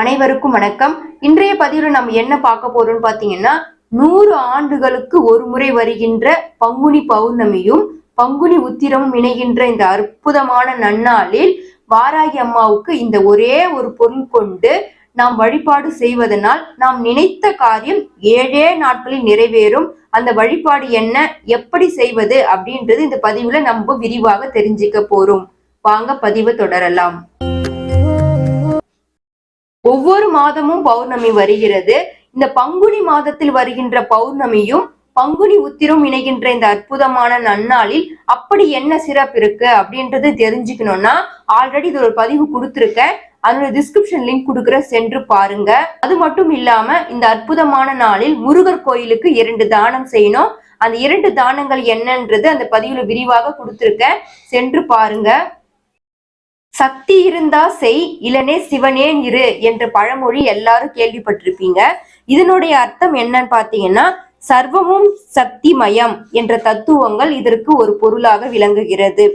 அனைவருக்கும் வணக்கம். இன்றைய பதிவில் நம்ம என்ன பார்க்க போறோம்னு பாத்தீங்கன்னா நூறு ஆண்டுகளுக்கு ஒரு முறை வருகின்ற பங்குனி பௌர்ணமியும் பங்குனி உத்திரமும் இணைகின்ற இந்த அற்புதமான நன்னாளில் வாராகி அம்மாவுக்கு இந்த ஒரே ஒரு பொருள் கொண்டு நாம் வழிபாடு செய்வதனால் நாம் நினைத்த காரியம் ஏழே நாட்களில் நிறைவேறும். அந்த வழிபாடு என்ன எப்படி செய்வது அப்படின்றது இந்த பதிவுல நம்ம விரிவாக தெரிஞ்சுக்க போறோம். வாங்க பதிவு தொடரலாம். ஒவ்வொரு மாதமும் பௌர்ணமி வருகிறது. இந்த பங்குனி மாதத்தில் வருகின்ற பௌர்ணமியும் பங்குனி உத்திரம் இணைகின்ற இந்த அற்புதமான நன்னாளில் அப்படி என்ன சிறப்பு இருக்கு அப்படின்றது தெரிஞ்சுக்கணும்னா ஆல்ரெடி இது ஒரு பதிவு கொடுத்துருக்கேன். அதோட டிஸ்கிரிப்ஷன் லிங்க் கொடுக்குற சென்று பாருங்க. அது மட்டும் இல்லாம இந்த அற்புதமான நாளில் முருகர் கோயிலுக்கு இரண்டு தானம் செய்யணும். அந்த இரண்டு தானங்கள் என்னன்றது அந்த பதிவுல விரிவாக கொடுத்துருக்கேன். சென்று பாருங்க. சக்தி இருந்தா செய் இளனே சிவனேன் இரு என்ற பழமொழி எல்லாரும் கேள்விப்பட்டிருப்பீங்க. இதனுடைய அர்த்தம் என்னன்னு பாத்தீங்கன்னா சர்வமும் சக்திமயம் என்ற தத்துவங்கள் இதற்கு ஒரு பொருளாக விளங்குகிறது.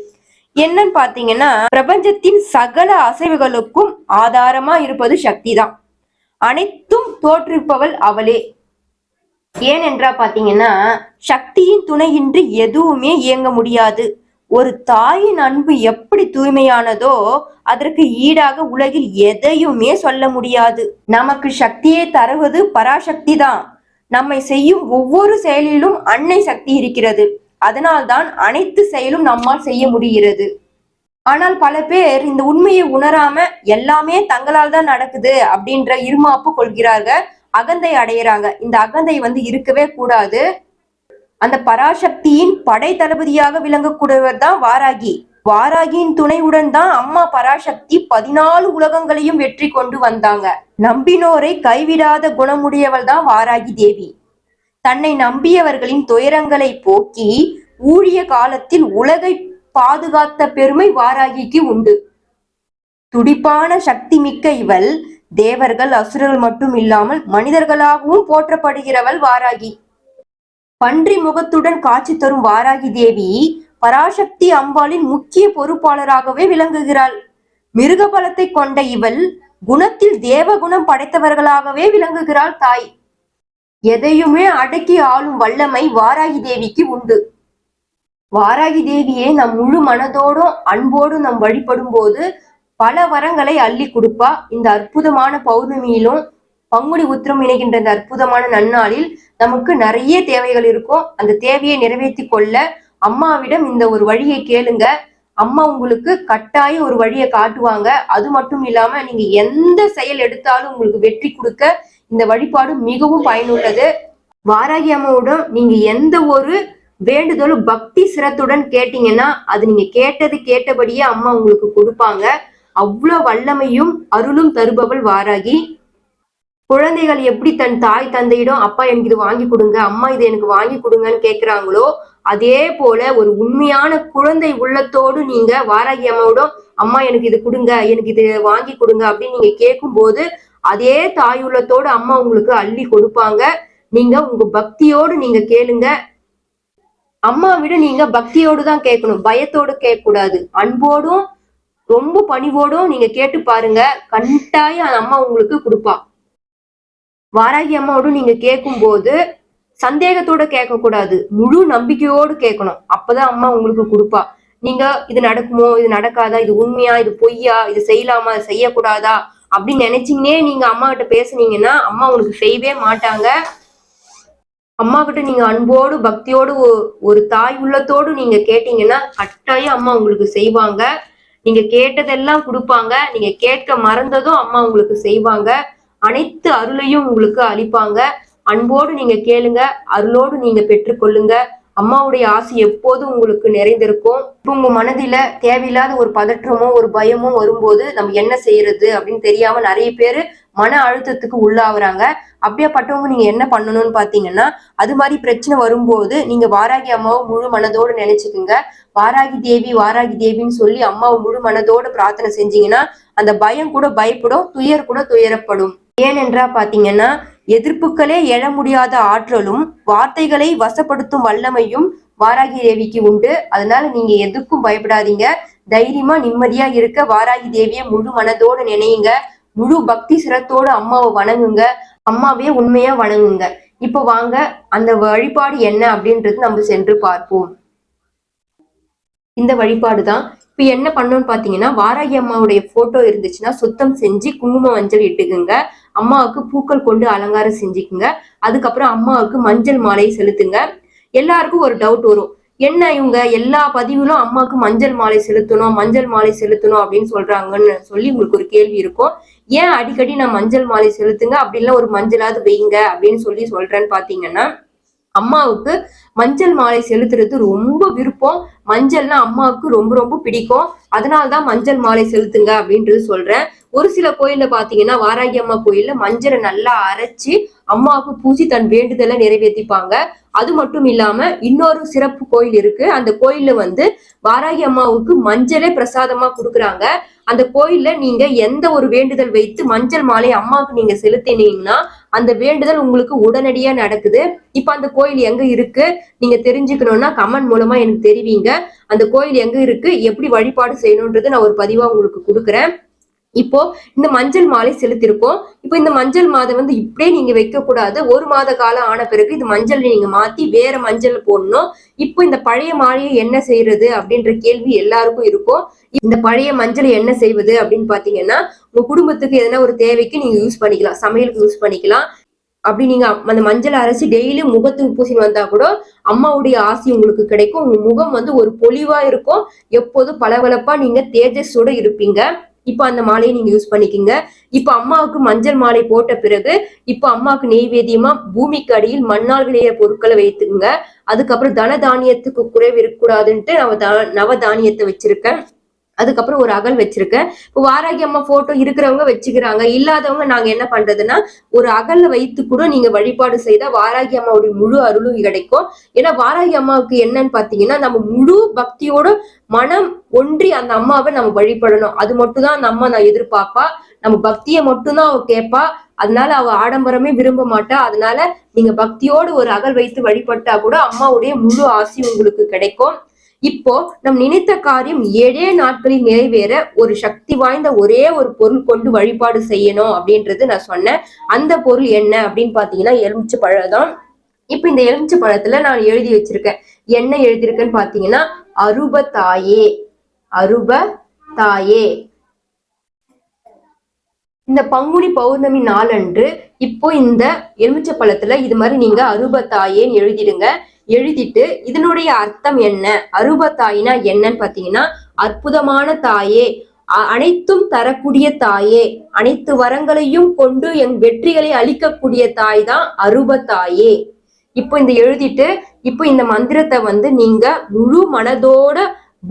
என்னன்னு பாத்தீங்கன்னா பிரபஞ்சத்தின் சகல அசைவுகளுக்கும் ஆதாரமா இருப்பது சக்தி தான் அனைத்தும் தோற்றுப்பவள் அவளே. ஏனென்றா பாத்தீங்கன்னா சக்தியின் துணையின்றி எதுவுமே இயங்க முடியாது. ஒரு தாயின் அன்பு எப்படி தூய்மையானதோ அதற்கு ஈடாக உலகில் எதையுமே சொல்ல முடியாது. நமக்கு சக்தியை தருவது பராசக்தி தான். நம்மை செய்யும் ஒவ்வொரு செயலிலும் அன்னை சக்தி இருக்கிறது. அதனால்தான் அனைத்து செயலும் நம்மால் செய்ய முடிகிறது. ஆனால் பல பேர் இந்த உண்மையை உணராம எல்லாமே தங்களால் தான் நடக்குது அப்படின்ற இருமாப்பு கொள்கிறார்கள். அகந்தை அடையிறாங்க. இந்த அகந்தை வந்து இருக்கவே கூடாது. அந்த பராசக்தியின் படை தளபதியாக விளங்கக்கூடியவர் தான் வாராகி. வாராகியின் துணையுடன் தான் அம்மா பராசக்தி பதினாலு உலகங்களையும் வெற்றி கொண்டு வந்தாங்க. நம்பினோரை கைவிடாத குணமுடையவள் தான் வாராகி தேவி. தன்னை நம்பியவர்களின் துயரங்களை போக்கி ஊழிய காலத்தில் உலகை பாதுகாத்த பெருமை வாராகிக்கு உண்டு. துடிப்பான சக்தி மிக்க இவள் தேவர்கள் அசுரர்கள் மட்டும் இல்லாமல் மனிதர்களாகவும் போற்றப்படுகிறவள் வாராகி. பன்றி முகத்துடன் காட்சி தரும் வாராகி தேவி பராசக்தி அம்பாளின் முக்கிய பொறுப்பாளராகவே விளங்குகிறாள். மிருக பலத்தை கொண்ட இவள் குணத்தில் தேவகுணம் படைத்தவர்களாகவே விளங்குகிறாள் தாய். எதையுமே அடக்கி ஆளும் வல்லமை வாராகி தேவிக்கு உண்டு. வாராகி தேவியே நம் முழு மனதோடும் அன்போடும் நம் வழிபடும் போது பல வரங்களை அள்ளி கொடுப்பா. இந்த அற்புதமான பௌர்ணமியிலும் பங்குனி உத்திரம் இணைகின்ற இந்த அற்புதமான நன்னாளில் நமக்கு நிறைய தேவைகள் இருக்கும். அந்த தேவையை நிறைவேற்றி கொள்ள அம்மாவிடம் இந்த ஒரு வழியை கேளுங்க. அம்மா உங்களுக்கு கட்டாய ஒரு வழியை காட்டுவாங்க. அது மட்டும் இல்லாம நீங்க எந்த செயல் எடுத்தாலும் உங்களுக்கு வெற்றி கொடுக்க இந்த வழிபாடு மிகவும் பயனுள்ளது. வாராகி அம்மாவிடம் நீங்க எந்த ஒரு வேண்டுதலும் பக்தி சிரத்துடன் கேட்டீங்கன்னா அது நீங்க கேட்டது கேட்டபடியே அம்மா உங்களுக்கு கொடுப்பாங்க. அவ்வளவு வல்லமையும் அருளும் தருபவள் வாராகி. குழந்தைகள் எப்படி தன் தாய் தந்தையிடம் அப்பா எனக்கு இது வாங்கி கொடுங்க அம்மா இது எனக்கு வாங்கி கொடுங்கன்னு கேட்கிறாங்களோ அதே போல ஒரு உண்மையான குழந்தை உள்ளத்தோடு நீங்க வாராகி அம்மாவிடம் அம்மா எனக்கு இது கொடுங்க எனக்கு இது வாங்கி கொடுங்க அப்படின்னு நீங்க கேட்கும் போது அதே தாய் உள்ளத்தோடு அம்மா உங்களுக்கு அள்ளி கொடுப்பாங்க. நீங்க உங்க பக்தியோடு நீங்க கேளுங்க. அம்மா விட நீங்க பக்தியோடு தான் கேட்கணும் பயத்தோடு கேட்கக்கூடாது. அன்போடும் ரொம்ப பணிவோடும் நீங்க கேட்டு பாருங்க. கண்டாயம் அந்த அம்மா உங்களுக்கு கொடுப்பா. வாராகி அம்மாவோட நீங்க கேட்கும் போது சந்தேகத்தோட கேட்க கூடாது முழு நம்பிக்கையோடு கேட்கணும் அப்பதான் அம்மா உங்களுக்கு கொடுப்பா. நீங்க இது நடக்குமோ இது நடக்காதா இது உண்மையா இது பொய்யா இது செய்யலாமா இது செய்யக்கூடாதா அப்படின்னு நினைச்சீங்கன்னே நீங்க அம்மா கிட்ட பேசுனீங்கன்னா அம்மா உங்களுக்கு செய்யவே மாட்டாங்க. அம்மா கிட்ட நீங்க அன்போடு பக்தியோடு ஒ- ஒரு தாய் உள்ளத்தோடு நீங்க கேட்டீங்கன்னா கட்டாயம் அம்மா உங்களுக்கு செய்வாங்க. நீங்க கேட்டதெல்லாம் கொடுப்பாங்க. நீங்க கேட்க மறந்ததும் அம்மா உங்களுக்கு செய்வாங்க. அனைத்து அருளையும் உங்களுக்கு அளிப்பாங்க. அன்போடு நீங்க கேளுங்க. அருளோடு நீங்க பெற்றுக்கொள்ளுங்க. அம்மாவுடைய ஆசை எப்போதும் உங்களுக்கு நிறைந்திருக்கும்? இப்போ உங்க மனதில தேவையில்லாத ஒரு பதற்றமோ ஒரு பயமோ வரும்போது நம்ம என்ன செய்யறது அப்படின்னு தெரியாம நிறைய பேர் மன அழுத்தத்துக்கு உள்ளாகுறாங்க. அப்படியாப்பட்டவங்க நீங்க என்ன பண்ணணும்னு பாத்தீங்கன்னா அது மாதிரி பிரச்சனை வரும்போது நீங்க வாராகி அம்மாவை முழு மனதோடு நினைச்சுக்குங்க. வாராகி தேவி வாராகி தேவின்னு சொல்லி அம்மாவை முழு மனதோடு பிரார்த்தனை செஞ்சீங்கன்னா அந்த பயம் கூட பயப்படும் துயர் கூட துயரப்படும். ஏனென்றா பாத்தீங்கன்னா எதிர்ப்புகளே எழ முடியாத ஆற்றலும் வார்த்தைகளை வசப்படுத்தும் வல்லமையும் வாராகி தேவிக்கு உண்டு. அதனால நீங்க எதுக்கும் பயப்படாதீங்க. தைரியமா நிம்மதியா இருக்க வாராகி தேவியை முழு மனதோடு நினையுங்க. முழு பக்தி சிரத்தோட அம்மாவை வணங்குங்க. அம்மாவே உண்மையா வணங்குங்க. இப்ப வாங்க அந்த வழிபாடு என்ன அப்படின்றது நம்ம சென்று பார்ப்போம். இந்த வழிபாடு தான் இப்ப என்ன பண்ணணும்னு பாத்தீங்கன்னா வாராகி அம்மாவுடைய போட்டோ இருந்துச்சுன்னா சுத்தம் செஞ்சு குங்கும மஞ்சள் இட்டுக்குங்க. அம்மாவுக்கு பூக்கள் கொண்டு அலங்காரம் செஞ்சுக்குங்க. அதுக்கப்புறம் அம்மாவுக்கு மஞ்சள் மாலையை செலுத்துங்க. எல்லாருக்கும் ஒரு டவுட் வரும். என்ன இவங்க எல்லா பதிவிலும் அம்மாவுக்கு மஞ்சள் மாலை செலுத்தணும் மஞ்சள் மாலை செலுத்தணும் அப்படின்னு சொல்றாங்கன்னு சொல்லி உங்களுக்கு ஒரு கேள்வி இருக்கும். ஏன் அடிக்கடி நான் மஞ்சள் மாலை செலுத்துங்க? அப்படி ஒரு மஞ்சளாவது வைங்க அப்படின்னு சொல்லி சொல்றேன்னு பாத்தீங்கன்னா அம்மாவுக்கு மஞ்சள் மாலை செலுத்துறது ரொம்ப விருப்பம். மஞ்சள்னா அம்மாவுக்கு ரொம்ப ரொம்ப பிடிக்கும். அதனால்தான் மஞ்சள் மாலை செலுத்துங்க அப்படின்றது சொல்றேன். ஒரு சில கோயில்ல பாத்தீங்கன்னா வாராகி அம்மா கோயில்ல மஞ்சளை நல்லா அரைச்சு அம்மாவுக்கு பூசி தன் வேண்டுதலை நிறைவேற்றிப்பாங்க அது மட்டும் இல்லாம இன்னொரு சிறப்பு கோயில் இருக்கு. அந்த கோயில்ல வந்து வாராகி அம்மாவுக்கு மஞ்சளே பிரசாதமா கொடுக்குறாங்க. அந்த கோயில்ல நீங்க எந்த ஒரு வேண்டுதல் வைத்து மஞ்சள் மாலை அம்மாவுக்கு நீங்க செலுத்தினீங்கன்னா அந்த வேண்டுதல் உங்களுக்கு உடனடியா நடக்குது. இப்ப அந்த கோயில் எங்க இருக்கு? நீங்க தெரிஞ்சுக்கணும்னா கமெண்ட் மூலமா எனக்கு தெரிவிங்க. அந்த கோயில் எங்க இருக்கு? எப்படி வழிபாடு செய்யணும்ன்றது நான் ஒரு பதிவா உங்களுக்கு கொடுக்குறேன். இப்போ இந்த மஞ்சள் மாலை செலுத்திருக்கோம். இப்போ இந்த மஞ்சள் மாதம் வந்து இப்படியே நீங்க வைக்க கூடாது ஒரு மாத காலம் ஆன பிறகு இந்த மஞ்சள் நீங்க மாத்தி வேற மஞ்சள் போடணும். இப்போ இந்த பழைய மாலையை என்ன செய்யறது அப்படின்ற கேள்வி எல்லாருக்கும் இருக்கும். இந்த பழைய மஞ்சளை என்ன செய்வது அப்படின்னு பாத்தீங்கன்னா உங்க குடும்பத்துக்கு எதனா ஒரு தேவைக்கு நீங்க யூஸ் பண்ணிக்கலாம். சமையலுக்கு யூஸ் பண்ணிக்கலாம். அப்படி நீங்க அந்த மஞ்சள் அரைச்சி டெய்லி முகத்துக்கு பூசின்னு வந்தா கூட அம்மாவுடைய ஆசி உங்களுக்கு கிடைக்கும். உங்க முகம் வந்து ஒரு பொலிவா இருக்கும். எப்போதும் பளபளப்பா நீங்க தேஜஸோட இருப்பீங்க. இப்ப அந்த மாலையை நீங்க யூஸ் பண்ணிக்கிங்க. இப்ப அம்மாவுக்கு மஞ்சள் மாலை போட்ட பிறகு இப்ப அம்மாவுக்கு நெய்வேதியமா பூமிக்கு அடியில் மண்ணால் விளைய பொருட்களை வைத்துக்குங்க. அதுக்கப்புறம் தன தானியத்துக்கு குறைவு இருக்கக்கூடாதுன்ட்டு நவ நவ தானியத்தை வச்சிருக்கேன். அதுக்கப்புறம் ஒரு அகல் வச்சிருக்கேன். இப்போ வாராகி அம்மா போட்டோ இருக்கிறவங்க வச்சுக்கிறாங்க. இல்லாதவங்க நாங்க என்ன பண்றதுன்னா ஒரு அகல்ல வைத்து கூட நீங்க வழிபாடு செய்தா வாராகி அம்மாவுடைய முழு அருளும் கிடைக்கும். ஏன்னா வாராகி அம்மாவுக்கு என்னன்னு பாத்தீங்கன்னா நம்ம முழு பக்தியோட மனம் ஒன்றி அந்த அம்மாவை நம்ம வழிபடணும். அது மட்டும் தான் அந்த அம்மா நான் எதிர்பார்ப்பா. நம்ம பக்தியை மட்டும்தான் அவ கேட்பா அதனால அவ ஆடம்பரமே விரும்ப மாட்டா. அதனால நீங்க பக்தியோடு ஒரு அகல் வைத்து வழிபட்டா கூட அம்மாவுடைய முழு ஆசி உங்களுக்கு கிடைக்கும். இப்போ நம் நினைத்த காரியம் ஏழே நாட்களில் நிறைவேற ஒரு சக்தி வாய்ந்த ஒரே ஒரு பொருள் கொண்டு வழிபாடு செய்யணும் அப்படின்றது நான் சொன்னேன். அந்த பொருள் என்ன அப்படின்னு பாத்தீங்கன்னா எலுமிச்சை பழம் தான். இப்ப இந்த எலுமிச்சை பழத்துல நான் எழுதி வச்சிருக்கேன். என்ன எழுதியிருக்கேன்னு பாத்தீங்கன்னா அருப தாயே அருப தாயே இந்த பங்குனி பௌர்ணமி நாளன்று இப்போ இந்த எலுமிச்சை பழத்துல இது மாதிரி நீங்க அருபத்தாயேன்னு எழுதிடுங்க. எழுதிட்டு இதனுடைய அர்த்தம் என்ன? அருபத்தாயினா என்னன்னு பாத்தீங்கன்னா அற்புதமான தாயே அ- அனைத்தும் தரக்கூடிய தாயே அனைத்து வரங்களையும் கொண்டு என் வெற்றிகளை அளிக்கக்கூடிய தாய் தான் அருபத்தாயே இப்போ இந்த எழுதிட்டு இப்போ இந்த மந்திரத்தை வந்து நீங்க முழு மனதோட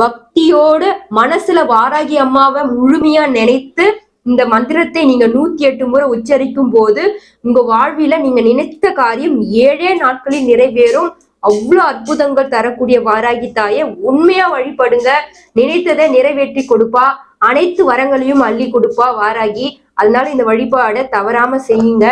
பக்தியோட மனசுல வாராகி அம்மாவை முழுமையா நினைத்து இந்த மந்திரத்தை நீங்க நூத்தி எட்டு முறை உச்சரிக்கும் போது உங்க வாழ்வில நீங்க நினைத்த காரியம் ஏழே நாட்களில் நிறைவேறும். அவ்வளோ அற்புதங்கள் தரக்கூடிய வாராகி தாயை உண்மையா வழிபடுங்க. நினைத்ததை நிறைவேற்றி கொடுப்பா. அனைத்து வரங்களையும் அள்ளி கொடுப்பா வாராகி. அதனால இந்த வழிபாடை தவறாம செய்யுங்க.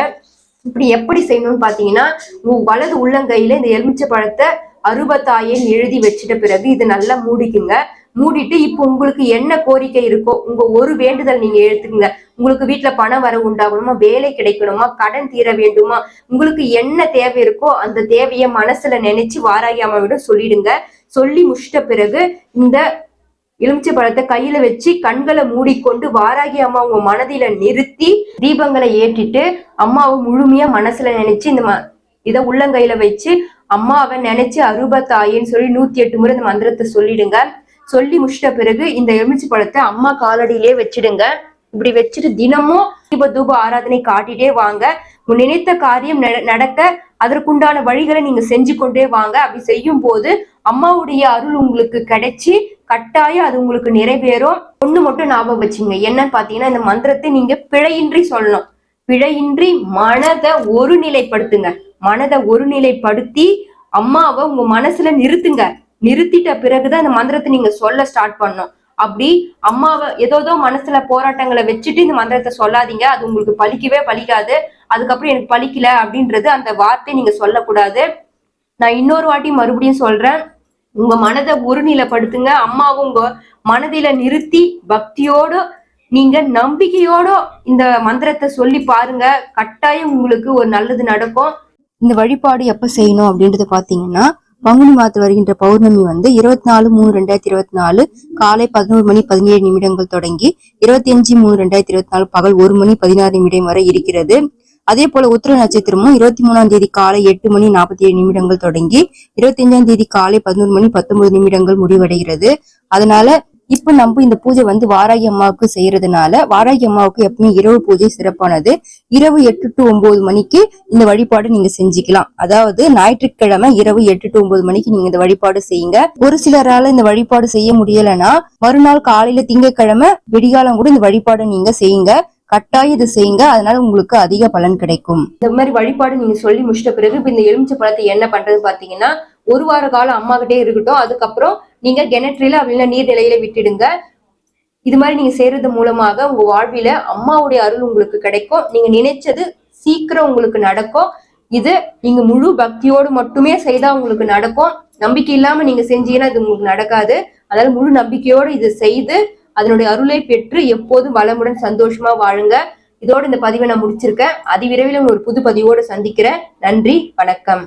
இப்படி எப்படி செய்யணும்னு பாத்தீங்கன்னா உங்க வலது உள்ளங்கையில இந்த எலுமிச்சை பழத்தை அறுபத்தாயேன்னு எழுதி வச்சிட்ட பிறகு இது நல்லா மூடிக்குங்க. மூடிட்டு இப்போ உங்களுக்கு என்ன கோரிக்கை இருக்கோ உங்க ஒரு வேண்டுதல் நீங்க எடுத்துக்கங்க உங்களுக்கு வீட்டுல பணம் வர உண்டாகணுமா வேலை கிடைக்கணுமா கடன் தீர வேண்டுமா உங்களுக்கு என்ன தேவை இருக்கோ அந்த தேவையை மனசுல நினைச்சு வாராகி அம்மாவிடம் சொல்லிடுங்க. சொல்லி முடிச்சிட்ட பிறகு இந்த எலுமிச்சை பழத்தை கையில வச்சு கண்களை மூடிக்கொண்டு வாராகி அம்மா உங்க மனதில நிறுத்தி தீபங்களை ஏற்றிட்டு அம்மாவை முழுமையா மனசுல நினைச்சு இந்த ம- இத உள்ளங்கையில வச்சு அம்மாவை நினைச்சு அருபத்தாயின்னு சொல்லி நூத்தி எட்டு முறை இந்த மந்திரத்தை சொல்லிடுங்க. சொல்லி முடிச்சிட்ட பிறகு இந்த எலுமிச்சை பழத்தை அம்மா காலடியிலே வச்சிடுங்க. இப்படி வச்சுட்டு தினமும் தீப தூப ஆராதனை காட்டிட்டே வாங்க. நினைத்த காரியம் நட- நடக்க அதற்குண்டான வழிகளை நீங்க செஞ்சு கொண்டே வாங்க. அப்படி செய்யும் போது அம்மாவுடைய அருள் உங்களுக்கு கிடைச்சி கட்டாயம் அது உங்களுக்கு நிறைவேறும். ஒண்ணு மட்டும் ஞாபகம் வச்சுங்க. என்னன்னு பாத்தீங்கன்னா இந்த மந்திரத்தை நீங்க பிழையின்றி சொல்லணும். பிழையின்றி மனதை ஒருநிலைப்படுத்துங்க. மனதை ஒருநிலைப்படுத்தி அம்மாவை உங்க மனசுல நிறுத்துங்க. நிறுத்திட்ட பிறகுதான் இந்த மந்திரத்தை நீங்க சொல்ல ஸ்டார்ட் பண்ணும் அப்படி அம்மாவை ஏதோதோ மனசுல போராட்டங்களை வச்சுட்டு இந்த மந்திரத்தை சொல்லாதீங்க. அது உங்களுக்கு பலிக்கவே பலிக்காது அதுக்கப்புறம் எனக்கு பலிக்கல அப்படின்றது அந்த வார்த்தை நீங்க சொல்லக்கூடாது. நான் இன்னொரு வாட்டி மறுபடியும் சொல்றேன். உங்க மனதை ஒருநிலைப்படுத்துங்க. அம்மாவும் உங்க மனதில நிறுத்தி பக்தியோடு நீங்க நம்பிக்கையோட இந்த மந்திரத்தை சொல்லி பாருங்க. கட்டாயம் உங்களுக்கு ஒரு நல்லது நடக்கும். இந்த வழிபாடு எப்ப செய்யணும் அப்படின்றத பாத்தீங்கன்னா பங்குனி மாதத்தில் வருகின்ற பௌர்ணமி வந்து இருபத்தி நாலு மூணு ரெண்டாயிரத்தி இருபத்தி நாலு காலை பதினோரு மணி பதினேழு நிமிடங்கள் தொடங்கி இருபத்தி அஞ்சு மூணு ரெண்டாயிரத்தி இருபத்தி நாலு பகல் ஒரு மணி பதினாறு நிமிடம் வரை இருக்கிறது. அதே போல உத்திர நட்சத்திரமும் இருபத்தி மூணாம் தேதி காலை எட்டு மணி நாற்பத்தி ஏழு நிமிடங்கள் தொடங்கி இருபத்தி அஞ்சாம் தேதி காலை பதினோரு மணி பத்தொன்பது நிமிடங்கள் முடிவடைகிறது. அதனால இப்ப நம்ம இந்த பூஜை வந்து வாராகி அம்மாவுக்கு செய்யறதுனால வாராகி அம்மாவுக்கு எப்பவுமே இரவு பூஜை சிறப்பானது. இரவு எட்டு டு ஒன்பது மணிக்கு இந்த வழிபாடு நீங்க செஞ்சுக்கலாம். அதாவது ஞாயிற்றுக்கிழமை இரவு எட்டு டு ஒன்பது மணிக்கு நீங்க இந்த வழிபாடு செய்யுங்க. ஒரு சிலரால இந்த வழிபாடு செய்ய முடியலன்னா மறுநாள் காலையில திங்கட்கிழமை விடிகாலம் கூட இந்த வழிபாடு நீங்க செய்யுங்க. கட்டாயம் இது செய்யுங்க. அதனால உங்களுக்கு அதிக பலன் கிடைக்கும். இந்த மாதிரி வழிபாடு நீங்க சொல்லி முடிச்சிட்ட பிறகு இப்ப இந்த எலுமிச்சை பழத்தை என்ன பண்றது பாத்தீங்கன்னா ஒரு வார காலம் அம்மா கிட்டே இருக்கட்டும். அதுக்கப்புறம் நீங்க கிணற்றில அப்படின்னா நீர்நிலையில விட்டுடுங்க. இது மாதிரி நீங்க செய்யறது மூலமாக உங்க வாழ்வில அம்மாவுடைய அருள் உங்களுக்கு கிடைக்கும். நீங்க நினைச்சது சீக்கிரம் உங்களுக்கு நடக்கும். இது நீங்க முழு பக்தியோடு மட்டுமே செய்தா உங்களுக்கு நடக்கும். நம்பிக்கை இல்லாம நீங்க செஞ்சீங்கன்னா இது உங்களுக்கு நடக்காது. அதனால முழு நம்பிக்கையோடு இது செய்து அதனுடைய அருளை பெற்று எப்போதும் வளமுடன் சந்தோஷமா வாழுங்க. இதோட இந்த பதிவை நான் முடிச்சிருக்கேன். அதிவிரைவில் ஒரு புது பதிவோடு சந்திக்கிறேன். நன்றி வணக்கம்.